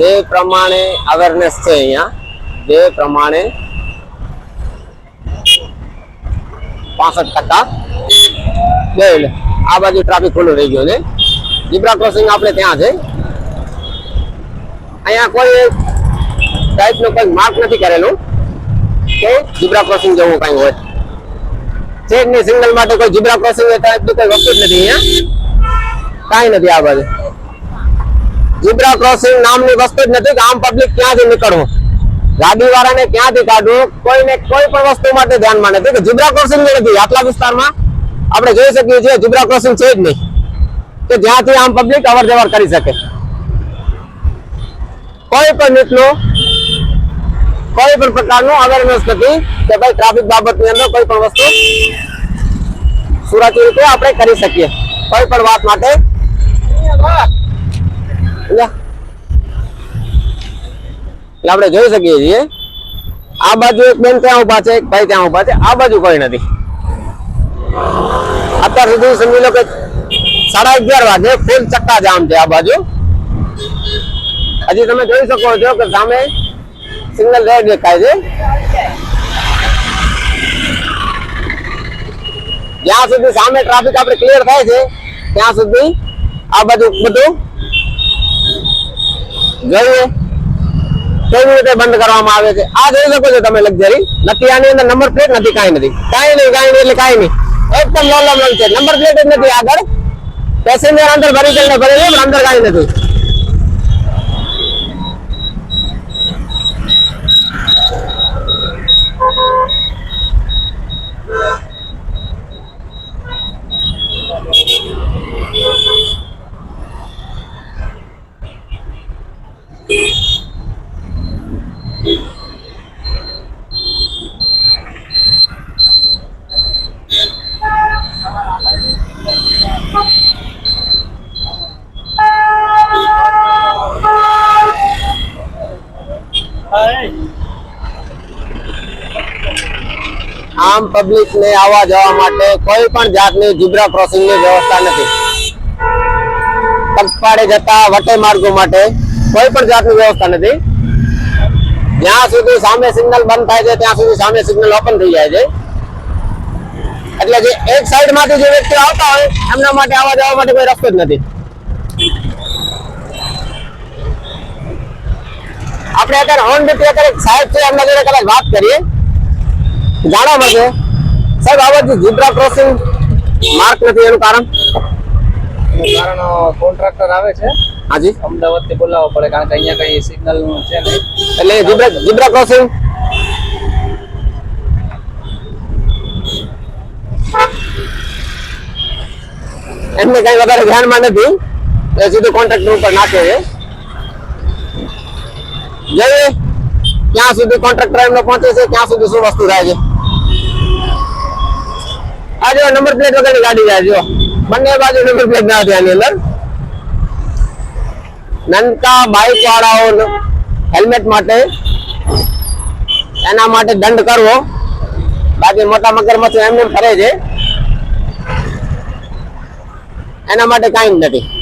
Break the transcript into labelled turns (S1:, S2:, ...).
S1: જે પ્રમાણે અવેરનેસ છે અહીંયા, જે પ્રમાણે પાસઠ ટકા આ બાજુ ટ્રાફિક ખુલ્લું રહી ગયો ને ઝીબ્રા ક્રોસિંગ આપણે ત્યાં છે. અહીંયા કોઈ ટાઈપનું કોઈ માર્ક નથી કરેલું કે ઝીબ્રા ક્રોસિંગ જવું કંઈ હોય. ચેકની સિગ્નલ માટે કોઈ ઝીબ્રા ક્રોસિંગ ટાઈપનું કોઈ વસ્તુ જ નથી અહીંયા. કાંઈ નથી આ બાજુ. ઝીબ્રા ક્રોસિંગ નામની વસ્તુ જ નથી કે આમ પબ્લિક ક્યાંથી નીકળવું? ગાડી વાળાને ક્યાંથી કાઢવું? કોઈને કોઈ પણ વસ્તુ માટે ધ્યાનમાં નથી કે ઝીબ્રા ક્રોસિંગ નથી. આટલા વિસ્તારમાં આપણે જોઈ શકીએ છીએ ઝીબ્રા ક્રોસિંગ છે જ નહીં. કે જ્યાંથી આમ પબ્લિક અવર જવર કરી શકે. કોઈ પણ રીતનું કોઈ પણ પ્રકારનું અવેરનેસ નથી કે ભાઈ ટ્રાફિક બાબતની અંદર કોઈ પણ વસ્તુ સુરક્ષિત રીતે આપણે કરી શકીએ. કોઈ પણ વાત માટે. એટલે આપણે જોઈ શકીએ છીએ. આ બાજુ એક બેન ત્યાં ઊભા છે, એક ભાઈ ત્યાં ઊભા છે. આ બાજુ કોઈ નથી. અત્યાર સુધી સમજી લો કે સાડા અગિયાર વાગે ફૂલ ચક્કા જામ છે આ બાજુ. હજી તમે જોઈ શકો છો કે સામે સિગ્નલ રેડ દેખાય છે. જ્યાં સુધી સામે ટ્રાફિક આપણે ક્લિયર થાય છે, ત્યાં સુધી આ બાજુ બધું જોઈએ કેવી રીતે બંધ કરવામાં આવે છે? આ જોઈ શકો છો તમે લક્ઝરી. નથી, આની અંદર નંબર પ્લેટ નથી, કાંઈ નથી. કાંઈ નહીં કાંઈ નહીં, એટલે કાંઈ નહીં. એકદમ નોર્મલ છે. નંબર પ્લેટ જ નથી આગળ. પેસેન્જર અંદર ભરી ચાલીને ભરેલું અંદર કાંઈ નથી. આમ પબ્લિક ને આવવા જવા માટે કોઈ પણ જાતની ઝીબ્રા ક્રોસિંગની વ્યવસ્થા નથી. પગપાળે જતા વટે માર્ગો માટે કોઈ પણ જાતની વ્યવસ્થા નથી. જ્યાં સુધી સામે સિગ્નલ બંધ થાય છે, ત્યાં સુધી સામે સિગ્નલ ઓપન થઈ જાય છે. એટલે જે એક સાઈડમાંથી જે વ્યક્તિ આવતા હોય, એમના માટે આવવા જવા માટે કોઈ રસ્તો જ નથી. આપણે અત્યારે હોન ડ્યુટી એક સાહેબ છે એમના જોડે કદાચ વાત કરીએ. જાણવા છે. સાહેબ આ બાજુ ઝીબ્રા ક્રોસિંગ માર્ક નથી એનું કારણ?
S2: કારણ કોન્ટ્રાક્ટર આવે છે.
S1: હાજી.
S2: અમદાવાદથી બોલાવવો પડે કારણ કે અહીંયા કઈ સિગ્નલ છે નહીં.
S1: એટલે ઝીબ્રા ઝીબ્રા ક્રોસિંગ એમને કઈ વધારે ધ્યાનમાં નથી. એ સીધું કોન્ટ્રાક્ટર ઉપર નાખે છે. જઈએ. ક્યાં સુધી કોન્ટ્રાક્ટર એમને પહોંચે છે ક્યાં સુધી શું વસ્તુ થાય છે? આ જો નંબર પ્લેટ વગરની ગાડી જાય, જો. બંને બાજુ નંબર પ્લેટ ના હતી આની અંદર. નનકા બાઇક વાળાઓ હેલ્મેટ માટે. એના માટે દંડ કરવો. બાકી મોટા મગરમચ્છ એમને એમ ફરે છે. એના માટે કાંઈ નથી.